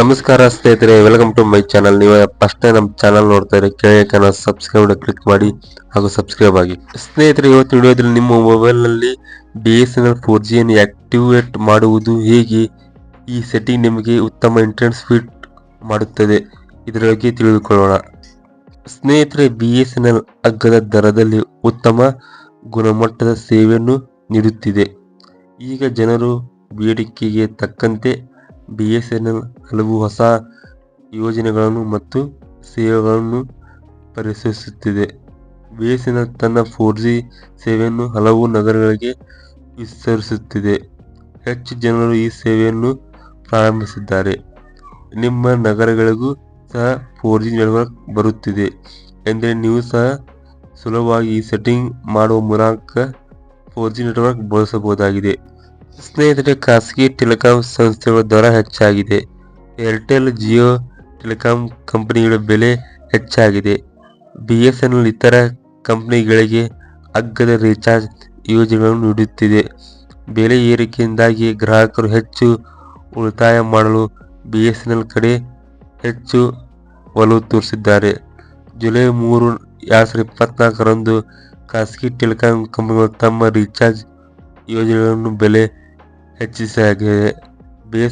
ನಮಸ್ಕಾರ ಸ್ನೇಹಿತರೆ welcome to my channel ನೀವು ಫಸ್ಟ್ ನಮ್ಮ ಚಾನಲ್ ನೋಡ್ತಾ ಇದ್ರೆ ಸಬ್ಸ್ಕ್ರೈಬ್ ಕ್ಲಿಕ್ ಮಾಡಿ ಹಾಗೂ ಸಬ್ಸ್ಕ್ರೈಬ್ ಆಗಿ. ಸ್ನೇಹಿತರೆ ಇವತ್ತು ವಿಡಿಯೋದಲ್ಲಿ ನಿಮ್ಮ ಮೊಬೈಲ್ನಲ್ಲಿ B S N L four ಜಿಯನ್ನು activate ಮಾಡುವುದು ಹೇಗೆ? ಈ ಸೆಟ್ಟಿಂಗ್ ನಿಮಗೆ ಉತ್ತಮ ಇಂಟರ್ನೆಟ್ ಸ್ಪೀಡ್ ಮಾಡುತ್ತದೆ. ಇದರ ಬಗ್ಗೆ ತಿಳಿದುಕೊಳ್ಳೋಣ. ಸ್ನೇಹಿತರೆ ಬಿ ಎಸ್ ಎನ್ ಎಲ್ ಅಗ್ಗದ ದರದಲ್ಲಿ ಉತ್ತಮ ಗುಣಮಟ್ಟದ ಸೇವೆಯನ್ನು ನೀಡುತ್ತಿದೆ. ಈಗ ಜನರು ಬೇಡಿಕೆಗೆ ತಕ್ಕಂತೆ ಬಿ ಎಸ್ ಎನ್ ಎಲ್ ಹಲವು ಹೊಸ ಯೋಜನೆಗಳನ್ನು ಮತ್ತು ಸೇವೆಗಳನ್ನು ಪರಿಚಯಿಸುತ್ತಿದೆ. ಬಿ ಎಸ್ ಎನ್ ಎಲ್ ತನ್ನ ಫೋರ್ ಜಿ ಸೇವೆಯನ್ನು ಹಲವು ನಗರಗಳಿಗೆ ವಿಸ್ತರಿಸುತ್ತಿದೆ. ಹೆಚ್ಚು ಜನರು ಈ ಸೇವೆಯನ್ನು ಪ್ರಾರಂಭಿಸಿದ್ದಾರೆ. ನಿಮ್ಮ ನಗರಗಳಿಗೂ ಸಹ ಫೋರ್ ಜಿ ನೆಟ್ವರ್ಕ್ ಬರುತ್ತಿದೆ. ಎಂದರೆ ನೀವು ಸಹ ಸುಲಭವಾಗಿ ಸೆಟ್ಟಿಂಗ್ ಮಾಡುವ ಮೂಲಕ ಫೋರ್ ಜಿ ನೆಟ್ವರ್ಕ್ ಬಳಸಬಹುದಾಗಿದೆ. ಸ್ನೇಹಿತರೆ ಖಾಸಗಿ ಟೆಲಿಕಾಂ ಸಂಸ್ಥೆಗಳ ದರ ಹೆಚ್ಚಾಗಿದೆ. ಏರ್ಟೆಲ್ ಜಿಯೋ ಟೆಲಿಕಾಂ ಕಂಪನಿಗಳ ಬೆಲೆ ಹೆಚ್ಚಾಗಿದೆ. ಬಿ ಎಸ್ ಎನ್ ಎಲ್ ಇತರ ಕಂಪನಿಗಳಿಗೆ ಅಗ್ಗದ ರೀಚಾರ್ಜ್ ಯೋಜನೆಗಳನ್ನು ನೀಡುತ್ತಿದೆ. ಬೆಲೆ ಏರಿಕೆಯಿಂದಾಗಿ ಗ್ರಾಹಕರು ಹೆಚ್ಚು ಉಳಿತಾಯ ಮಾಡಲು ಬಿ ಎಸ್ ಎನ್ ಎಲ್ ಕಡೆ ಹೆಚ್ಚು ಒಲವು ತೋರಿಸಿದ್ದಾರೆ. ಜುಲೈ ಮೂರು, ಎರಡು ಸಾವಿರದ ಇಪ್ಪತ್ನಾಲ್ಕರಂದು ಖಾಸಗಿ ಟೆಲಿಕಾಂ ಕಂಪನಿಗಳು ತಮ್ಮ ರೀಚಾರ್ಜ್ ಯೋಜನೆಗಳನ್ನು ಬೆಲೆ ಹೆಚ್ಚಿಸಲಾಗಿದೆ ಬಿ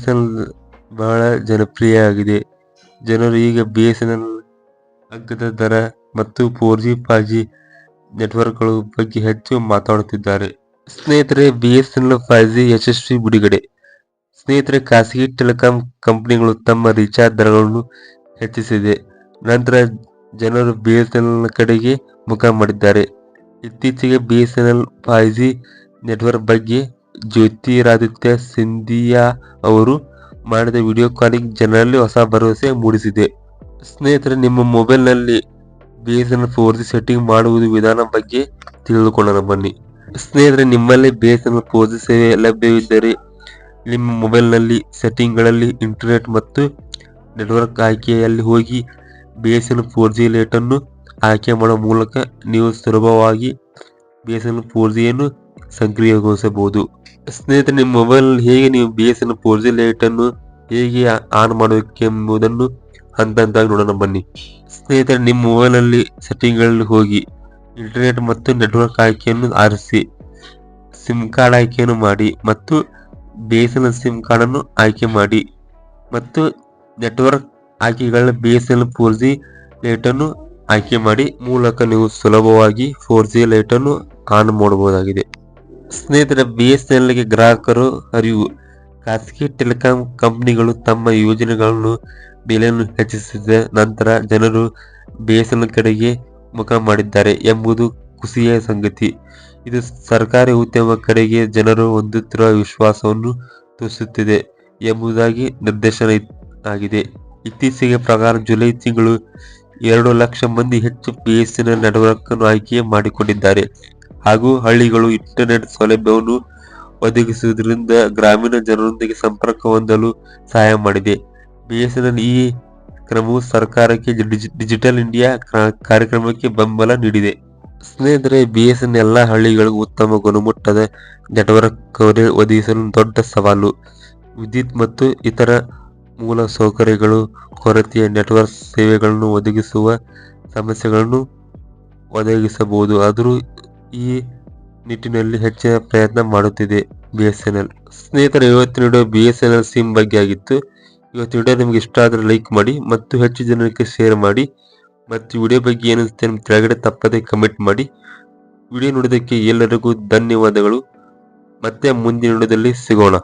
ಬಹಳ ಜನಪ್ರಿಯ ಆಗಿದೆ ಜನರು ಈಗ ಬಿ ಎಸ್ ಎನ್ ಎಲ್ ಅಗ್ಗದ ದರ ಮತ್ತು ಫೋರ್ ಜಿ, ಫೈವ್ ಜಿ ನೆಟ್ವರ್ಕ್ಗಳ ಬಗ್ಗೆ ಹೆಚ್ಚು ಮಾತಾಡುತ್ತಿದ್ದಾರೆ. ಸ್ನೇಹಿತರೆ B S N L five G ಯಶಸ್ವಿ ಬಿಡುಗಡೆ. ಸ್ನೇಹಿತರೆ, ಖಾಸಗಿ ಟೆಲಿಕಾಂ ಕಂಪನಿಗಳು ತಮ್ಮ ರೀಚಾರ್ಜ್ ದರಗಳನ್ನು ಹೆಚ್ಚಿಸಿದೆ. ನಂತರ ಜನರು ಬಿ ಎಸ್ ಎನ್ ಎಲ್ ಕಡೆಗೆ ಮುಖ ಮಾಡಿದ್ದಾರೆ. ಇತ್ತೀಚೆಗೆ B S N L five G network ಬಗ್ಗೆ ಜ್ಯೋತಿರಾದಿತ್ಯ ಸಿಂಧಿಯಾ ಅವರು ಮಾಡಿದ ವಿಡಿಯೋ ಕಾಲಿಂಗ್ ಜನರಲ್ಲಿ ಹೊಸ ಭರವಸೆ ಮೂಡಿಸಿದೆ. ಸ್ನೇಹಿತರೆ, ನಿಮ್ಮ ಮೊಬೈಲ್ನಲ್ಲಿ B S N L four G setting ಮಾಡುವುದು ವಿಧಾನ ಬಗ್ಗೆ ತಿಳಿದುಕೊಳ್ಳೋಣ ಬನ್ನಿ. ಸ್ನೇಹಿತರೆ, ನಿಮ್ಮಲ್ಲಿ B S N L four G ಸೇವೆ ಲಭ್ಯವಿದ್ದರೆ ನಿಮ್ಮ ಮೊಬೈಲ್ನಲ್ಲಿ ಸೆಟ್ಟಿಂಗ್ಗಳಲ್ಲಿ ಇಂಟರ್ನೆಟ್ ಮತ್ತು ನೆಟ್ವರ್ಕ್ ಆಯ್ಕೆಯಲ್ಲಿ ಹೋಗಿ B S N four G ಲೇಟನ್ನು ಆಯ್ಕೆ ಮಾಡುವ ಮೂಲಕ ನೀವು ಸುಲಭವಾಗಿ ಬಿ ಎಸ್ ಎನ್ ಫೋರ್ ಜಿಯನ್ನು ಸಕ್ರಿಯಗೊಳಿಸಬಹುದು. ಸ್ನೇಹಿತರೆ, ನಿಮ್ಮ ಮೊಬೈಲ್ ಹೇಗೆ ನೀವು B S N four G ಲೈಟನ್ನು ಹೇಗೆ ಆನ್ ಮಾಡಬೇಕು ಎಂಬುದನ್ನು ಹಂತ ಹಂತವಾಗಿ ನೋಡೋಣ ಬನ್ನಿ. ಸ್ನೇಹಿತರೆ, ನಿಮ್ಮ ಮೊಬೈಲಲ್ಲಿ ಸೆಟ್ಟಿಂಗ್ಗಳಲ್ಲಿ ಹೋಗಿ ಇಂಟರ್ನೆಟ್ ಮತ್ತು ನೆಟ್ವರ್ಕ್ ಆಯ್ಕೆಯನ್ನು ಆರಿಸಿ ಸಿಮ್ ಕಾರ್ಡ್ ಆಯ್ಕೆಯನ್ನು ಮಾಡಿ ಮತ್ತು ಬಿ ಎಸ್ ಎನ್ ಸಿಮ್ ಕಾರ್ಡನ್ನು ಆಯ್ಕೆ ಮಾಡಿ ಮತ್ತು ನೆಟ್ವರ್ಕ್ ಆಯ್ಕೆಗಳ B S N four G ಲೈಟನ್ನು ಆಯ್ಕೆ ಮಾಡಿ ಮೂಲಕ ನೀವು ಸುಲಭವಾಗಿ ಫೋರ್ ಜಿ ಲೈಟನ್ನು ಆನ್ ಮಾಡಬಹುದಾಗಿದೆ. ಸ್ನೇಹಿತರೆ ಬಿ ಎಸ್ ಎನ್ ಎಲ್ಗೆ ಗ್ರಾಹಕರು ಅರಿವು. ಖಾಸಗಿ ಟೆಲಿಕಾಂ ಕಂಪ್ನಿಗಳು ತಮ್ಮ ಯೋಜನೆಗಳನ್ನು ಬೆಲೆಯನ್ನು ಹೆಚ್ಚಿಸಿದ ನಂತರ ಜನರು ಬಿ ಎಸ್ ಎನ್ ಕಡೆಗೆ ಮುಖ ಮಾಡಿದ್ದಾರೆ ಎಂಬುದು ಖುಷಿಯ ಸಂಗತಿ. ಇದು ಸರ್ಕಾರಿ ಉದ್ಯಮ ಕಡೆಗೆ ಜನರು ಹೊಂದುತ್ತಿರುವ ವಿಶ್ವಾಸವನ್ನು ತೋರಿಸುತ್ತಿದೆ ಎಂಬುದಾಗಿ ನಿರ್ದೇಶನ ಆಗಿದೆ. ಇತ್ತೀಚೆಗೆ ಪ್ರಕಾರ ಜುಲೈ ತಿಂಗಳು ಎರಡು ಲಕ್ಷ ಮಂದಿ ಹೆಚ್ಚು ಬಿ ಎಸ್ ಎನ್ ನೆಟ್ವರ್ಕ್ ಅನ್ನು ಆಯ್ಕೆ ಮಾಡಿಕೊಂಡಿದ್ದಾರೆ. ಹಾಗೂ ಹಳ್ಳಿಗಳು ಇಂಟರ್ನೆಟ್ ಸೌಲಭ್ಯವನ್ನು ಒದಗಿಸುವುದರಿಂದ ಗ್ರಾಮೀಣ ಜನರೊಂದಿಗೆ ಸಂಪರ್ಕ ಹೊಂದಲು ಸಹಾಯ ಮಾಡಿದೆ. ಬಿ ಎಸ್ ಎನ್ ಎಲ್ ಈ ಕ್ರಮವು ಸರ್ಕಾರಕ್ಕೆ ಡಿಜಿ- ಡಿಜಿಟಲ್ ಇಂಡಿಯಾ ಕ್ರಾ- ಕಾರ್ಯಕ್ರಮಕ್ಕೆ ಬೆಂಬಲ ನೀಡಿದೆ. ಸ್ನೇಹಿತರೆ ಬಿ ಎಸ್ ಎನ್ ಎಲ್ಲ ಹಳ್ಳಿಗಳಿಗೂ ಉತ್ತಮ ಗುಣಮಟ್ಟದ ನೆಟ್ವರ್ಕ್ ಕವರೇಜ್ ಒದಗಿಸಲು ದೊಡ್ಡ ಸವಾಲು. ವಿದ್ಯುತ್ ಮತ್ತು ಇತರ ಮೂಲ ಸೌಕರ್ಯಗಳು, ಕೊರತೆಯ ನೆಟ್ವರ್ಕ್ ಸೇವೆಗಳನ್ನು ಒದಗಿಸುವ ಸಮಸ್ಯೆಗಳನ್ನು ಒದಗಿಸಬಹುದು. ಆದರೂ ಈ ನಿಟ್ಟಿನಲ್ಲಿ ಹೆಚ್ಚಿನ ಪ್ರಯತ್ನ ಮಾಡುತ್ತಿದೆ ಬಿ ಎಸ್ ಎನ್ ಎಲ್ ಸ್ನೇಹಿತರೆ ಇವತ್ತಿನ video B S N L sim ಬಗ್ಗೆ ಆಗಿತ್ತು. ಇವತ್ತು ವಿಡಿಯೋ ನಿಮಗೆ ಇಷ್ಟ ಆದರೆ ಲೈಕ್ ಮಾಡಿ ಮತ್ತು ಹೆಚ್ಚು ಜನರಿಗೆ ಶೇರ್ ಮಾಡಿ. ಮತ್ತು ವಿಡಿಯೋ ಬಗ್ಗೆ ಏನಿಸುತ್ತೆ ನಿಮ್ಮ ಕೆಳಗಡೆ ತಪ್ಪದೆ ಕಮೆಂಟ್ ಮಾಡಿ. ವಿಡಿಯೋ ನೋಡೋದಕ್ಕೆ ಎಲ್ಲರಿಗೂ ಧನ್ಯವಾದಗಳು. ಮತ್ತೆ ಮುಂದಿನ ವಿಡಿಯೋದಲ್ಲಿ ಸಿಗೋಣ.